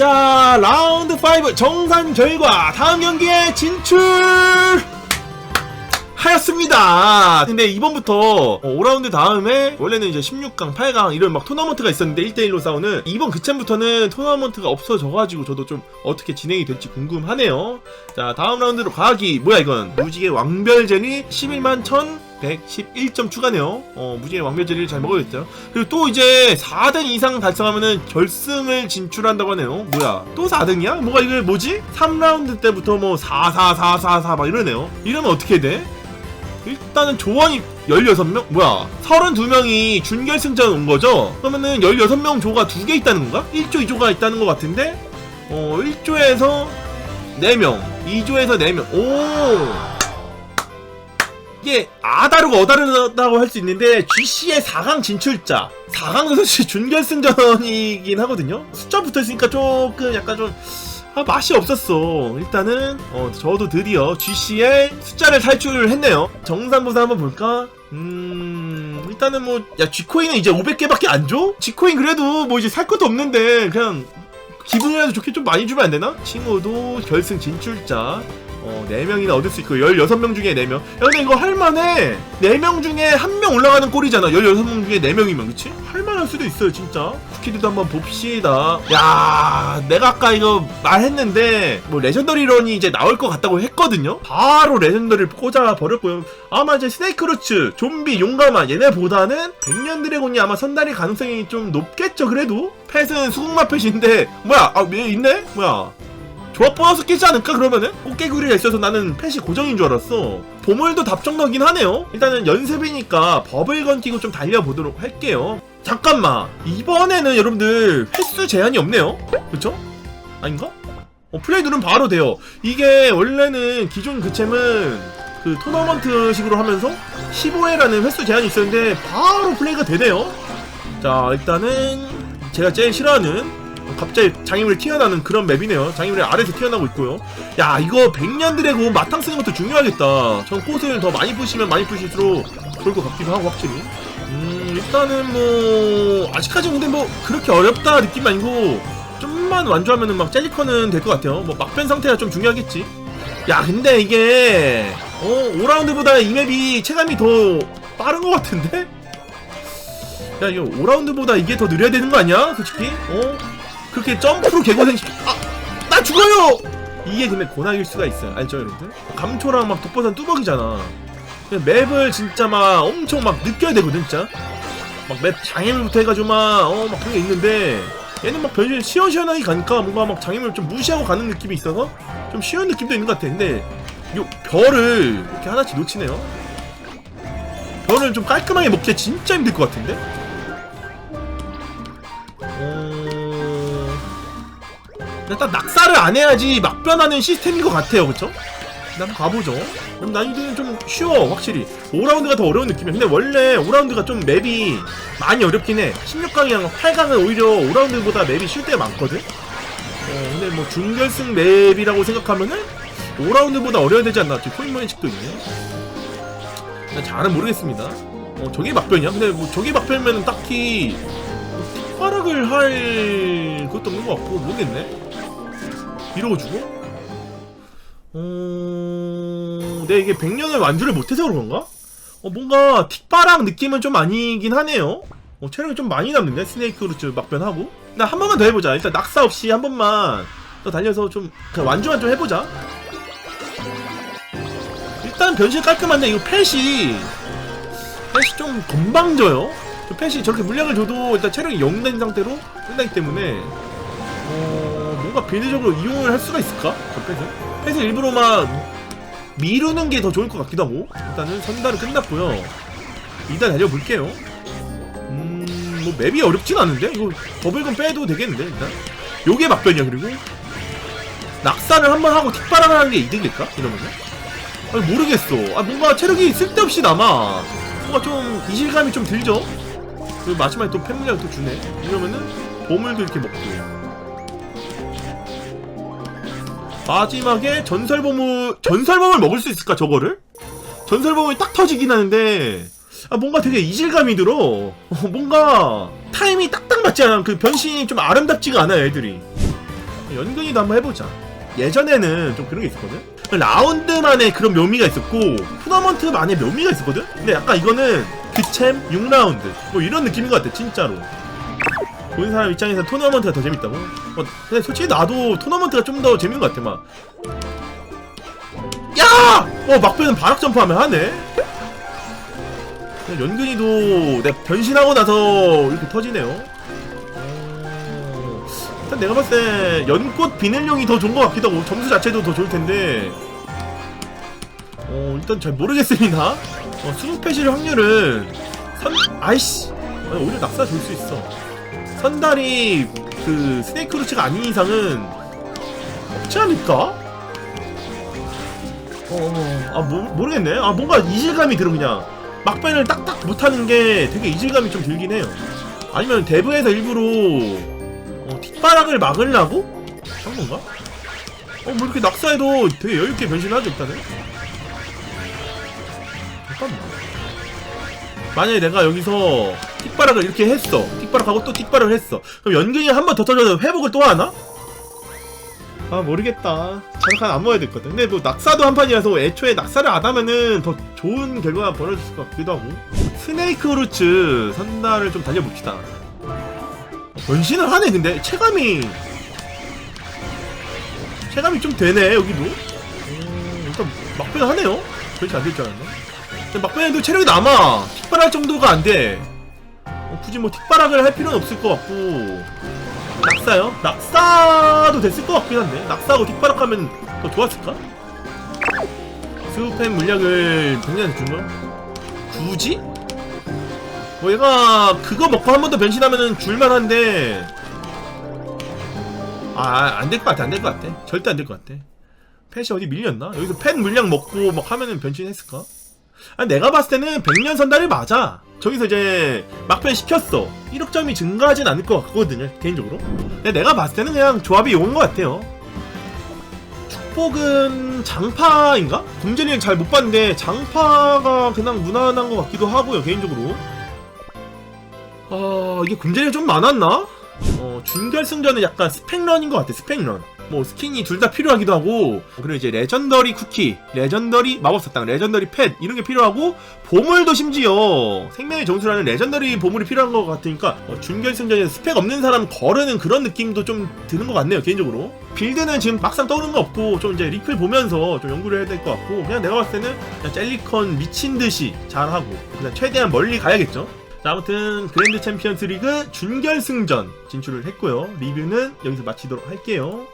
자 라운드 5 정산 결과 다음 경기에 진출 하였습니다. 근데 이번부터 5라운드 다음에 원래는 이제 16강, 8강 이런 막 토너먼트가 있었는데 1대1로 싸우는 이번 그챔부터는 토너먼트가 없어져가지고 저도 좀 어떻게 진행이 될지 궁금하네요. 자 다음 라운드로 가기 뭐야 이건 무지개 왕별젤이 11만 1111점 추가네요. 어 무지개 왕별젤리를 잘 먹어야겠죠. 그리고 또 이제 4등 이상 달성하면은 결승을 진출한다고 하네요. 뭐야 또 4등이야? 뭐가 이게 뭐지? 3라운드 때부터 뭐 4, 4, 4, 4, 4 막 이러네요. 이러면 어떻게 돼? 일단은 조원이 16명? 뭐야 32명이 준결승전 온 거죠? 그러면은 16명 조가 두 개 있다는 건가? 1조 2조가 있다는 것 같은데 어 1조에서 4명 2조에서 4명 오 이게 아다르고 어다르다고 할 수 있는데 GC의 4강 진출자 4강 선수 준결승전이긴 하거든요 숫자 붙어있으니까 조금 약간 좀 아, 맛이 없었어. 일단은, 어, 저도 드디어 GC의 숫자를 탈출을 했네요. 정산보사 한번 볼까? 음, 일단은 뭐, 야, G코인은 이제 500개밖에 안 줘? G코인 그래도 뭐 이제 살 것도 없는데, 그냥, 기분이라도 좋게 좀 많이 주면 안 되나? 친구도 결승 진출자. 어, 4명이나 얻을 수 있고, 16명 중에 4명. 야, 근데 이거 할만해. 4명 중에 1명 올라가는 꼴이잖아. 16명 중에 4명이면, 그치? 할만할 수도 있어요, 진짜. 쿠키드도 한번 봅시다. 야, 내가 아까 이거 말했는데, 뭐, 레전더리런이 이제 나올 것 같다고 했거든요? 바로 레전더리를 꽂아 버렸고요. 아마 이제 스네이크루츠, 좀비, 용감한 얘네보다는 백년 드래곤이 아마 선달일 가능성이 좀 높겠죠, 그래도? 펫은 수국마 펫인데, 뭐야, 아, 얘 있네? 뭐야. 조합 보너스 끼지 않을까 그러면은? 꽃게구리가 있어서 나는 펫이 고정인 줄 알았어. 보물도 답정너긴 하네요. 일단은 연습이니까 버블건 끼고 좀 달려보도록 할게요. 잠깐만. 이번에는 여러분들 횟수 제한이 없네요. 그쵸? 아닌가? 어, 플레이 누르면 바로 돼요. 이게 원래는 기존 그챔은 그 토너먼트 식으로 하면서 15회라는 횟수 제한이 있었는데 바로 플레이가 되네요. 자 일단은 제가 제일 싫어하는 갑자기 장애물이 튀어나오는 그런 맵이네요. 장애물이 아래에서 튀어나오고 있고요. 야, 이거 백년 드래곤 마탕 쓰는 것도 중요하겠다. 전 꽃을 더 많이 부시면 많이 부실수록 좋을 것 같기도 하고, 확실히. 음, 일단은 뭐, 아직까지 근데 뭐, 그렇게 어렵다 느낌 아니고, 좀만 완주하면은 막 젤리컨은 될것 같아요. 뭐, 막변 상태가 좀 중요하겠지. 야, 근데 이게, 어, 5라운드보다 이 맵이 체감이 더 빠른 것 같은데? 야, 이거 5라운드보다 이게 더 느려야 되는 거 아니야? 솔직히? 어? 그렇게 점프로 개고생 시켜 아! 나 죽어요! 이게 근데 고난일 수가 있어요 알죠 여러분들? 감초랑 막 독버섯 뚜벅이잖아 맵을 진짜 막 엄청 막 느껴야 되거든 진짜 막 맵 장애물부터 해가지고 막 어 막 그런 게 있는데 얘는 막 변신 시원시원하게 가니까 뭔가 막 장애물 좀 무시하고 가는 느낌이 있어서 좀 쉬운 느낌도 있는 것 같아 근데 요 별을 이렇게 하나씩 놓치네요 별을 좀 깔끔하게 먹기가 진짜 힘들 것 같은데? 일단 낙사를 안 해야지 막변하는 시스템인 것 같아요, 그쵸? 일단 가보죠. 그럼 난이도는 좀 쉬워, 확실히. 5라운드가 더 어려운 느낌이야. 근데 원래 5라운드가 좀 맵이 많이 어렵긴 해. 16강이랑 8강은 오히려 5라운드보다 맵이 쉴 때가 많거든? 어, 근데 뭐 준결승 맵이라고 생각하면은 5라운드보다 어려야 되지 않나? 지금 코인머니칙도 있네. 난 잘은 모르겠습니다. 어, 저게 막변이야? 근데 뭐 저게 막변이면 딱히 뭐 특발락을 할 그것도 없는 것 같고 모르겠네. 이러고주고? 어... 내 이게 100년을 완주를 못해서 그런가? 어, 뭔가 틱바랑 느낌은 좀 아니긴 하네요. 어, 체력이 좀 많이 남는데 스네이크 루츠 막변하고. 나 한 번만 더 해보자. 일단 낙사 없이 한 번만 더 달려서 좀 완주만 좀 해보자. 일단 변신 깔끔한데 이거 펫이 펫이 좀 건방져요. 저 펫이 저렇게 물량을 줘도 일단 체력이 0된 상태로 끝나기 때문에 어 뭔가 비례적으로 이용을 할 수가 있을까? 저 펫을? 펫을 일부러 막 미루는 게 더 좋을 것 같기도 하고 일단은 선달은 끝났고요. 일단 달려볼게요. 음 뭐 맵이 어렵진 않은데 이거 버블건 빼도 되겠는데 일단 요게 막변이야 그리고 낙사를 한 번 하고 틱바람을 하는 게 이득일까? 이러면은? 아니 모르겠어. 아 뭔가 체력이 쓸데없이 남아. 뭔가 좀 이질감이 좀 들죠. 그 마지막에 또 팬물량 또 주네. 이러면은 보물도 이렇게 먹고. 마지막에 전설보물 전설보물 먹을 수 있을까 저거를? 전설보물이 딱 터지긴 하는데 아 뭔가 되게 이질감이 들어. 어, 뭔가 타임이 딱딱 맞지 않아. 그 변신이 좀 아름답지가 않아 애들이. 연근이도 한번 해보자. 예전에는 좀 그런 게 있었거든. 라운드만의 그런 묘미가 있었고 토너먼트만의 묘미가 있었거든. 근데 약간 이거는 그챔 6라운드 뭐 이런 느낌인 것 같아 진짜로. 보는 사람 입장에서 토너먼트가 더 재밌다고? 어, 근데 솔직히 나도 토너먼트가 좀 더 재밌는 것 같아 막. 야! 어 막변은 바락 점프하면 하네. 연근이도 내가 변신하고 나서 이렇게 터지네요. 어, 일단 내가 봤을 때 연꽃 비늘용이 더 좋은 것 같기도 하고 점수 자체도 더 좋을 텐데. 어 일단 잘 모르겠습니다. 어, 수능 패실 확률은 선 아이씨 아니, 오히려 낙사 줄 수 있어. 선달이 그 스네이크 루츠가 아닌 이상은 없지 않을까? 어, 아, 모, 모르겠네. 아, 뭔가 이질감이 들어, 그냥. 막변을 딱딱 못하는 게 되게 이질감이 좀 들긴 해요. 아니면 대부에서 일부러, 어, 뒷바락을 막으려고? 한 건가? 어, 뭐 이렇게 낙사해도 되게 여유있게 변신하죠, 일단은. 잠깐만. 만약에 내가 여기서 틱바락을 이렇게 했어. 틱바락하고 또 틱바락을 했어. 그럼 연근이 한 번 더 터져도 회복을 또 하나? 아 모르겠다. 잠깐 안 먹어야 될거든 근데 뭐 낙사도 한 판이라서 애초에 낙사를 안 하면은 더 좋은 결과가 벌어질 것 같기도 하고. 스네이크 루츠 선달을 좀 달려봅시다. 변신을 하네 근데. 체감이. 체감이 좀 되네 여기도. 음, 일단 막변 하네요. 변신 안될줄 근데 막변에도 체력이 남아. 틱바락 정도가 안돼. 어, 굳이 뭐 틱바락을 할 필요는 없을 것 같고 낙사요? 낙사도 됐을 것 같긴 한데 낙사하고 틱바락 하면 더 좋았을까? 스팸 물약을 병리한테 주면 굳이? 뭐 얘가 그거 먹고 한 번 더 변신하면은 줄만한데 아 안 될 것 같아 안 될 것 같아 절대 안 될 것 같아 펫이 어디 밀렸나? 여기서 펫 물약 먹고 막 하면은 변신했을까? 아 내가 봤을 때는 백년 선달이 맞아. 저기서 이제 막변 시켰어. 1억 점이 증가하진 않을 것 같거든요 개인적으로. 근데 내가 봤을 때는 그냥 조합이 온것 같아요. 축복은 장파인가? 곰젤리는 잘 못 봤는데 장파가 그냥 무난한 것 같기도 하고요 개인적으로. 아 이게 곰젤리가 좀 많았나? 어 준결승전은 약간 스펙런인 것 같아 스펙런. 뭐 스킨이 둘 다 필요하기도 하고 그리고 이제 레전더리 쿠키, 레전더리 마법사탕, 레전더리 펫 이런 게 필요하고 보물도 심지어 생명의 정수라는 레전더리 보물이 필요한 것 같으니까 어, 준결승전에 스펙 없는 사람 거르는 그런 느낌도 좀 드는 것 같네요 개인적으로. 빌드는 지금 막상 떠오르는 거 없고 좀 이제 리플 보면서 좀 연구를 해야 될 것 같고 그냥 내가 봤을 때는 그냥 젤리컨 미친 듯이 잘하고 그냥 최대한 멀리 가야겠죠 자, 아무튼 그랜드 챔피언스 리그 준결승전 진출을 했고요. 리뷰는 여기서 마치도록 할게요